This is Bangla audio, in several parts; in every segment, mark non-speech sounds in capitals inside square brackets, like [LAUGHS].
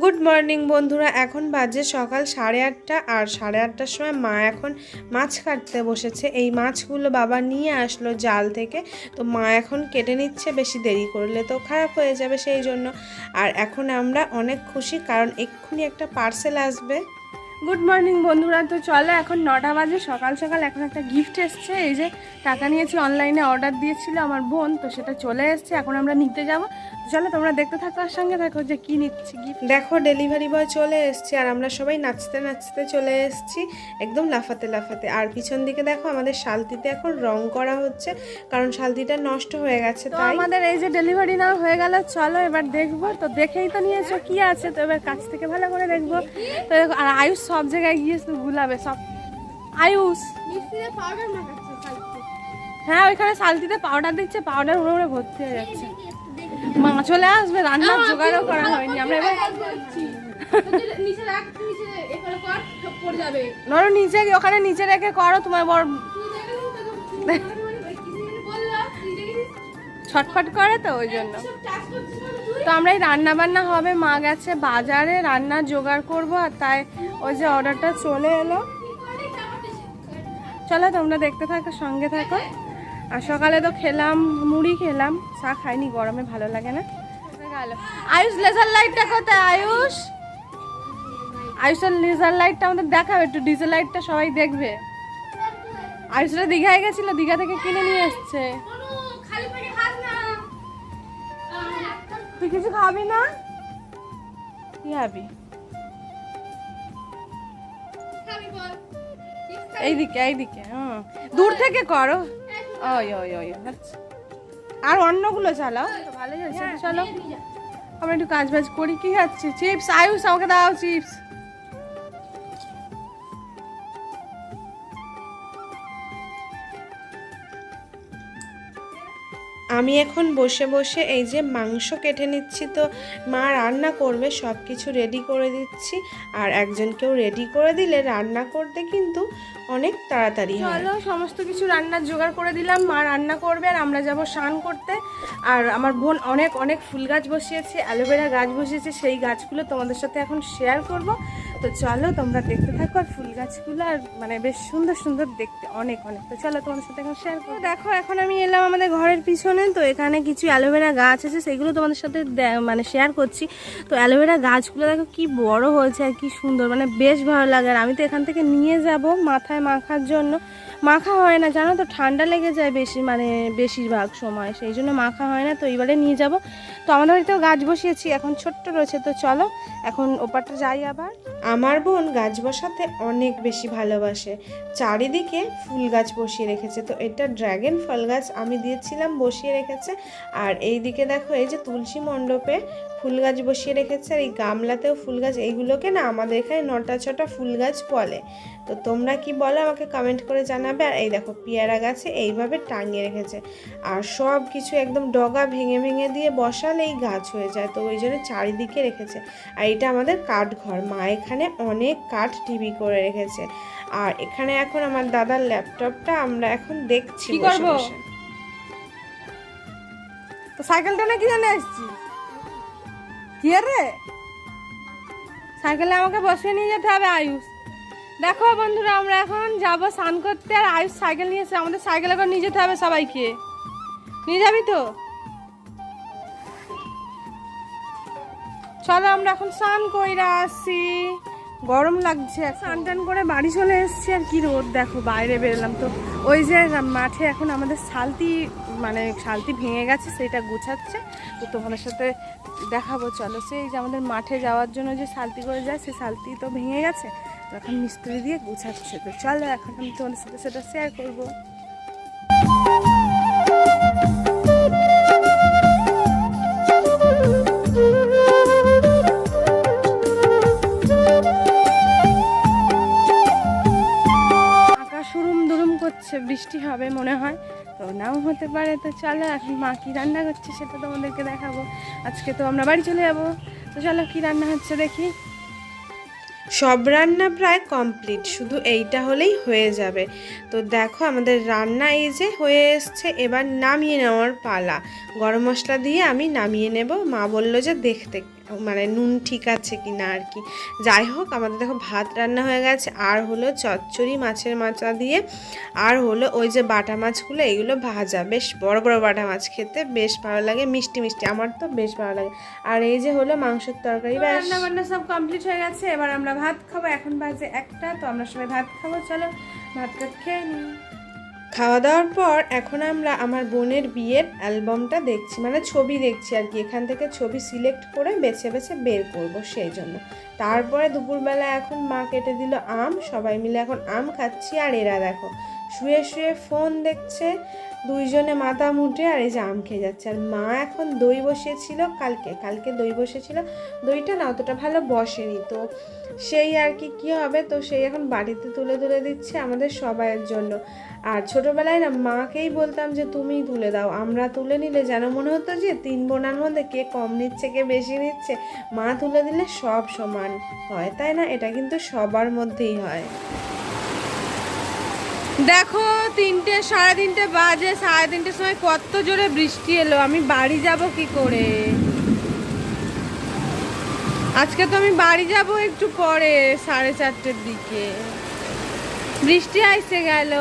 গুড মর্নিং বন্ধুরা। এখন বাজে সকাল সাড়ে আটটা, আর সাড়ে আটটার সময় মা এখন মাছ কাটতে বসেছে। এই মাছগুলো বাবা নিয়ে আসলো জাল থেকে। তো মা এখন কেটে নিচ্ছে, বেশি দেরি করলে তো খারাপ হয়ে যাবে সেই জন্য। আর এখন আমরা অনেক খুশি, কারণ এক্ষুনি একটা পার্সেল আসবে। গুড মর্নিং বন্ধুরা। তো চলো এখন নটা বাজে সকাল সকাল এখন একটা গিফট এসছে। এই যে টাকা নিয়েছি অনলাইনে অর্ডার দিয়েছিল আমার বোন তো সেটা চলে এসছে। এখন আমরা নিতে যাব। চলো তোমরা দেখতে থাকো আর সঙ্গে থাকো যে কি নিচ্ছি গিফট দেখো ডেলিভারি বয় চলে এসছে আর আমরা সবাই নাচতে নাচতে চলে এসেছি একদম লাফাতে লাফাতে। আর পিছন দিকে দেখো আমাদের শালতিতে এখন রং করা হচ্ছে কারণ শালতিটা নষ্ট হয়ে গেছে তো আমাদের এই যে ডেলিভারি না হয়ে গেল চলো এবার দেখব। তো দেখেই তো নিয়েছো কি আছে? তো এবার কাছ থেকে ভালো করে দেখব। তো দেখো, আর আয়ুষ সব জায়গায় গিয়ে শুধু গুলাবে সব আয়ুষ। হ্যাঁ ওইখানে শালতিতে পাউডার দিচ্ছে পাউডার উড়ে উড়ে ভর্তি হয়ে যাচ্ছে। মা চলে আসবে রান্নার জোগাড়ও করা হয়নি আমরা এবার ধরো নিচে গিয়ে ওখানে নিচে রেখে করো তোমার বড় ছটফট করে তো ওই জন্য। তো আমরা এই রান্না বান্না হবে মা গেছে বাজারে রান্নার জোগাড় করব আর তাই ওই যে অর্ডারটা চলে এলো। চলো তোমরা দেখতে থাকো, সঙ্গে থাকো। আর সকালে তো খেলাম, মুড়ি খেলাম, চা খাইনি, গরমে ভালো লাগে না। আয়ুষ লেজার লাইটটা কোথায়, আয়ুষ? আয়ুষের লেজার লাইটটা আমাদের দেখাবে, একটু ডিজেল লাইটটা সবাই দেখবে। আয়ুষরা দীঘায় গেছিল, দীঘা থেকে কিনে নিয়ে এসছে। তুই কিছু খাবি না? কি খাবি? এইদিকে এইদিকে হুম দূর থেকে করো। ওই ওই ওই আচ্ছা। আর অন্যগুলো চালাও ভালোই তো চলো আমরা একটু কাজ বাজ করি, কি খাচ্ছি? চিপস, আয়ুষ, আমাকে দাও চিপস। আমি এখন বসে বসে এই যে মাংস কেটে নিচ্ছি তো, মা রান্না করবে সব কিছু রেডি করে দিচ্ছি। আর একজনকেও রেডি করে দিলে রান্না করতে কিন্তু অনেক তাড়াতাড়ি চলো, সমস্ত কিছু রান্নার জোগাড় করে দিলাম, মা রান্না করবে আর আমরা যাব স্নান করতে। আর আমার বোন অনেক অনেক ফুল গাছ বসিয়েছে, অ্যালোভেরা গাছ বসিয়েছে, সেই গাছগুলো তোমাদের সাথে এখন শেয়ার করব। তো চলো, তোমরা দেখতে থাকো আর ফুল গাছগুলো আর মানে বেশ সুন্দর সুন্দর দেখতে, অনেক অনেক। তো চলো তোমাদের সাথে এখন শেয়ার করো দেখো, এখন আমি এলাম আমাদের ঘরের পিছনে, তো এখানে কিছু অ্যালোভেরা গাছ আছে, সেগুলো তোমাদের সাথে মানে শেয়ার করছি। তো অ্যালোভেরা গাছগুলো দেখো কি বড় হয়েছে আর কি সুন্দর মানে বেশ ভালো লাগে। আর আমি তো এখান থেকে নিয়ে যাব মাথায় মাখার জন্য। মাখা হয় না, জানো তো? ঠান্ডা লেগে যায় বেশি মানে বেশিরভাগ সময়। সেই জন্য মাখা হয় না, তো এবারে নিয়ে যাব। তো আমাদের বাড়িতেও গাছ বসিয়েছি, এখন ছোট্ট রয়েছে, তো চলো। এখন ওপারটা যাই আবার। আমার বোন গাছ বসাতে অনেক বেশি ভালোবাসে। চারিদিকে ফুল গাছ বসিয়ে রেখেছে, তো এটা ড্র্যাগন ফল গাছ আমি দিয়েছিলাম, বসিয়ে রেখেছে। আর এই দিকে দেখো, এই যে তুলসী মণ্ডপে ফুল গাছ বসিয়ে রেখেছে আর এই গামলাতেও ফুল গাছ। এইগুলোকে না আমাদের এখানে নটা ছটা ফুল গাছ বলে। তো তোমরা কি বলো আমাকে কমেন্ট করে জানাবে। আর এই দেখো পেয়ারা গাছে এইভাবে টাঙিয়ে রেখেছে। আর সব কিছু একদম ডগা ভেঙে ভেঙে দিয়ে বসালে এই গাছ হয়ে যায়। তো ওই জন্য চারিদিকে রেখেছে। আর এটা আমাদের কাঠ ঘর। মা এখানে অনেক কাঠ টিভি করে রেখেছে। আর এখানে এখন আমার দাদার ল্যাপটপটা আমরা এখন দেখছি বসে? বসে। তো সাইকেলটা নাকি জানে এসছি কি রে সাইকেলে আমাকে বসিয়ে নিয়ে যেতে হবে, আয়ুষ। দেখো বন্ধুরা, আমরা এখন যাব স্নান করতে, আর আয়ুষ সাইকেল নিয়ে এসে আমাদের সাইকেলে করে নিয়ে যেতে হবে সবাইকে। নিয়ে যাবি তো? চলো, আমরা এখন স্নান কইরা আসি। গরম লাগছে স্নান টান করে বাড়ি চলে এসেছি, আর কি রোদ। দেখো, বাইরে বেরোলাম তো। ওই যে মাঠে এখন আমাদের শালতি মানে শালতি ভেঙে গেছে সেটা গুছাচ্ছে। তো তোমাদের সাথে দেখাবো, চলো। সেই যে আমাদের মাঠে যাওয়ার জন্য যে শালতি করে যায়, সে শালতি তো ভেঙে গেছে। তো এখন মিস্ত্রি দিয়ে গুছাচ্ছে। তো চলো, এখন আমি তোমাদের সাথে সেটা শেয়ার করব। বৃষ্টি হবে মনে হয়। তো নাও হতে পারে, তো চলো এখন মা কি রান্না করছে সেটা তোমাদেরকে দেখাবো। আজকে তো আমরা বাড়ি চলে যাব। তো চলো কি রান্না হচ্ছে দেখি। সব রান্না প্রায় কমপ্লিট, শুধু এইটা হলেই হয়ে যাবে। তো দেখো আমাদের রান্না এই যে হয়ে এসছে, এবার নামিয়ে নেওয়ার পালা। গরম মশলা দিয়ে আমি নামিয়ে নেব। মা বলল যে দেখতে মানে নুন ঠিক আছে কি না আর কি। যাই হোক আমাদের দেখো ভাত রান্না হয়ে গেছে। আর হলো চচ্চড়ি মাছের মাচা দিয়ে আর হলো ওই যে বাটা মাছগুলো এগুলো ভাজা। বেশ বড় বড় বাটা মাছ খেতে বেশ ভালো লাগে মিষ্টি মিষ্টি। আমার তো বেশ ভালো লাগে। আর এই যে হলো মাংসের তরকারি রান্না বান্না সব কমপ্লিট হয়ে গেছে। এবার আমরা ভাত খাব। এখন বাজে একটা তো আমরা সবাই ভাত খাব। চলো ভাত খেয়ে নিই। খাওয়া দাওয়ার পর এখন আমরা আমার বোনের বিয়ের অ্যালবামটা দেখছি মানে ছবি দেখছি আর কি। এখান থেকে ছবি সিলেক্ট করে বেছে বেছে বের করব সেই জন্য। তারপরে দুপুরবেলা এখন মা কেটে দিল আম, সবাই মিলে এখন আম খাচ্ছি আর এরা দেখো, শুয়ে শুয়ে ফোন দেখছে, দুইজনে মাথা মুটে আর এই যে আম খেয়ে যাচ্ছে। আর মা এখন দই বসিয়েছিল কালকে কালকে দই বসেছিল। দইটা না অতটা ভালো বসেনি, তো সেই আর কি, কী হবে? তো সেই এখন বাড়িতে তুলে তুলে দিচ্ছে আমাদের সবাইয়ের জন্য। আর ছোটোবেলায় না মাকেই বলতাম যে তুমিই তুলে দাও, আমরা তুলে নিলে যেন মনে হতো যে, তিন বোনার মধ্যে কে কম নিচ্ছে, কে বেশি নিচ্ছে। মা তুলে দিলে সব সমান হয়, তাই না? এটা কিন্তু সবার মধ্যেই হয়। দেখো, তিনটে, সাড়ে তিনটে বাজে, সাড়ে তিনটের সময় কত জোরে বৃষ্টি এলো। আমি বাড়ি যাব কি করে? আজকে তো আমি বাড়ি যাব একটু পরে সাড়ে চারটের দিকে। বৃষ্টি আইসে গেল।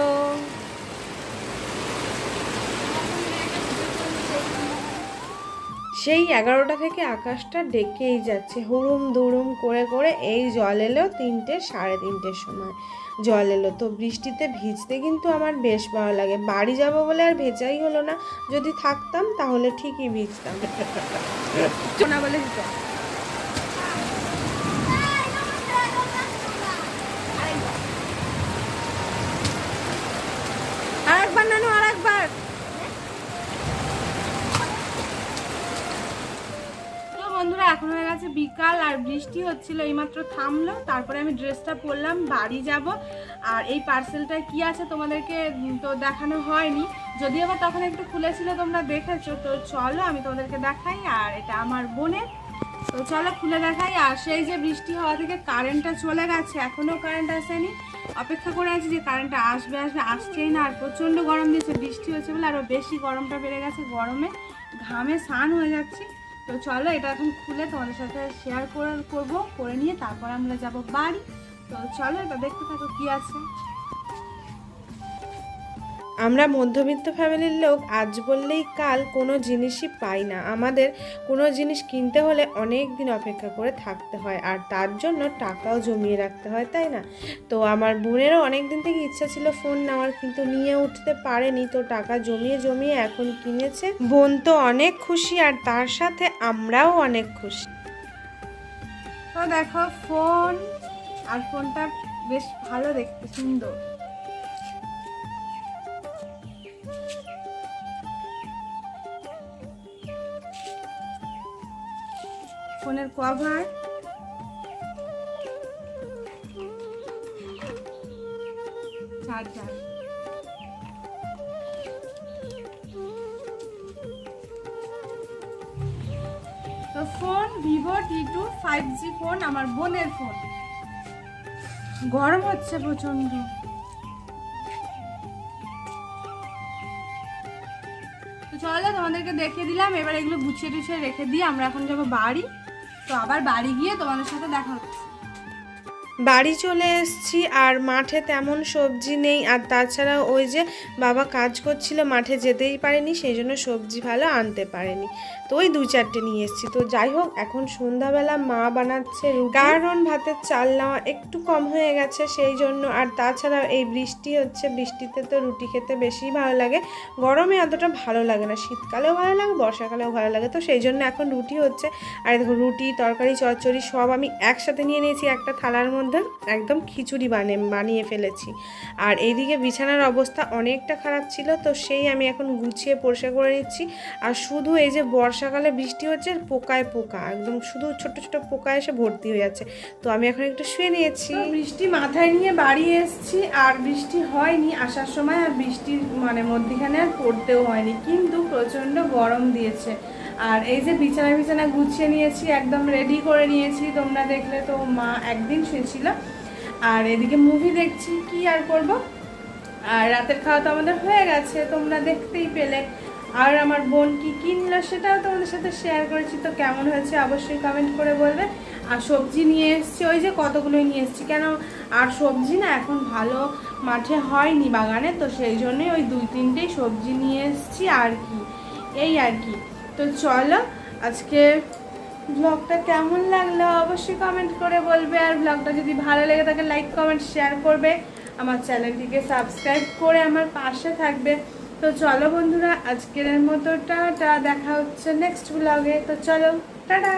সেই এগারোটা থেকে আকাশটা ডেকেই যাচ্ছে হুড়ুম দুড়ুম করে করে। এই জল এলো তিনটে সাড়ে তিনটের সময় জল এলো। তো বৃষ্টিতে ভিজতে কিন্তু আমার বেশ ভালো লাগে। বাড়ি যাব বলে আর ভেজাই হলো না। যদি থাকতাম তাহলে ঠিকই ভিজতাম। [LAUGHS] না বলে দিত আরেকবার নানু আরেকবার তো বন্ধুরা এখন হয়ে গেছে বিকাল আর বৃষ্টি হচ্ছিল এইমাত্র থামলো। তারপরে আমি ড্রেসটা পরলাম, বাড়ি যাব। আর এই পার্সেলটা কি আছে তোমাদেরকে তো দেখানো হয়নি। যদিও বা তখন একটু খুলেছিল, তোমরা দেখেছ। তো চলো আমি তোমাদেরকে দেখাই, আর এটা আমার বোনের। তো চলো খুলে দেখাই। আর সেই যে বৃষ্টি হওয়া থেকে কারেন্টটা চলে গেছে, এখনও কারেন্ট আসেনি। অপেক্ষা করে আছি যে কারেন্টটা আসবে আসবে, আসছেই না। আর প্রচণ্ড গরম দিয়েছে, বৃষ্টি হচ্ছে বলে আরও বেশি গরমটা বেড়ে গেছে গরমে। ঘামে স্নান হয়ে যাচ্ছে। তো চলো, এটা এখন খুলে তোমাদের সাথে শেয়ার করে করব, করে নিয়ে তারপর আমরা যাব বাড়ি। তো চলো এটা দেখতে থাকো কি আছে। আমরা মধ্যবিত্ত ফ্যামিলির লোক আজ বললেই কাল কোনো জিনিসই পাই না। আমাদের কোনো জিনিস কিনতে হলে অনেক দিন অপেক্ষা করে থাকতে হয় আর তার জন্য টাকাও জমিয়ে রাখতে হয়, তাই না? তো আমার বোনেরও অনেক দিন থেকে ইচ্ছা ছিল ফোন নেওয়ার কিন্তু নিয়ে উঠতে পারেনি, তো টাকা জমিয়ে জমিয়ে এখন কিনেছে। বোন তো অনেক খুশি আর তার সাথে আমরাও অনেক খুশি। তো দেখো, ফোন আর ফোনটা বেশ ভালো দেখতে, সুন্দর। ফোনের কভার। চার্জার। তো phone, Vivo, T two, five G phone, আমার বোনের ফোন। গরম হচ্ছে প্রচণ্ড তো চলো তোমাদেরকে দেখে দিলাম, এবার এগুলো গুছিয়ে টুছিয়ে রেখে দিয়ে আমরা এখন যাব বাড়ি। তো আবার বাড়ি গিয়ে তোমাদের সাথে দেখা হচ্ছে। বাড়ি চলে এসেছি আর মাঠে তেমন সবজি নেই আর তাছাড়া ওই যে বাবা কাজ করছিল, মাঠে যেতেই পারেনি, সেই জন্য সবজি ভালো আনতে পারেনি। তো ওই দু চারটে নিয়ে এসেছি। তো যাই হোক, এখন সন্ধ্যাবেলা মা বানাচ্ছে কারণ ভাতের চাল নেওয়া একটু কম হয়ে গেছে সেই জন্য। আর তাছাড়া এই বৃষ্টি হচ্ছে, বৃষ্টিতে তো রুটি খেতে বেশি ভালো লাগে। গরমে অতটা ভালো লাগে না, শীতকালেও ভালো লাগে, বর্ষাকালেও ভালো লাগে। তো সেই জন্য এখন রুটি হচ্ছে। আর দেখো, রুটি, তরকারি, চচ্চড়ি সব আমি একসাথে নিয়ে নিয়েছি একটা থালার মধ্যে। একদম খিচুড়ি বানিয়ে বানিয়ে ফেলেছি। আর এইদিকে বিছানার অবস্থা অনেকটা খারাপ ছিল, তো সেই আমি এখন গুছিয়ে পরিষ্কার করে নিচ্ছি। আর শুধু এই যে বর্ষাকালে বৃষ্টি হচ্ছে, পোকায় পোকা। একদম শুধু ছোট ছোট পোকা এসে ভর্তি হয়ে যাচ্ছে। তো আমি এখন একটু শুয়ে নিয়েছি। বৃষ্টি মাথায় নিয়ে বাড়ি এসেছি, আর বৃষ্টি হয়নি আসার সময়, আর বৃষ্টির মানে মধ্যিখানে আর পড়তেও হয়নি। কিন্তু প্রচণ্ড গরম দিয়েছে। আর এই যে বিছানা বিছানা গুছিয়ে নিয়েছি, একদম রেডি করে নিয়েছি। তোমরা দেখলে তো মা একদিন শুয়েছিল। আর এদিকে মুভি দেখছি, কি আর করব? আর রাতের খাওয়া তো আমাদের হয়ে গেছে, তোমরা দেখতেই পেলে। আর আমার বোন কি কিনলো সেটাও তোমাদের সাথে শেয়ার করেছি। তো কেমন হয়েছে অবশ্যই কমেন্ট করে বলবে। আর সবজি নিয়ে এসেছি, ওই যে কতগুলোই নিয়ে এসেছি। কেন আর সবজি না এখন ভালো মাঠে হয়নি বাগানে, তো সেই জন্যই ওই দুই তিনটেই সবজি নিয়ে এসেছি আর কি। এই আর কি। তো চলো, আজকে ব্লগটা কেমন লাগল অবশ্যই কমেন্ট করে বলবে। আর ব্লগটা যদি ভালো লেগে থাকে লাইক কমেন্ট শেয়ার করবে। আমার চ্যানেলটিকে সাবস্ক্রাইব করে আমার পাশে থাকবে। তো চলো বন্ধুরা আজকের মতো টাটা দেখা হচ্ছে নেক্সট ব্লগে তো চলো টাটা!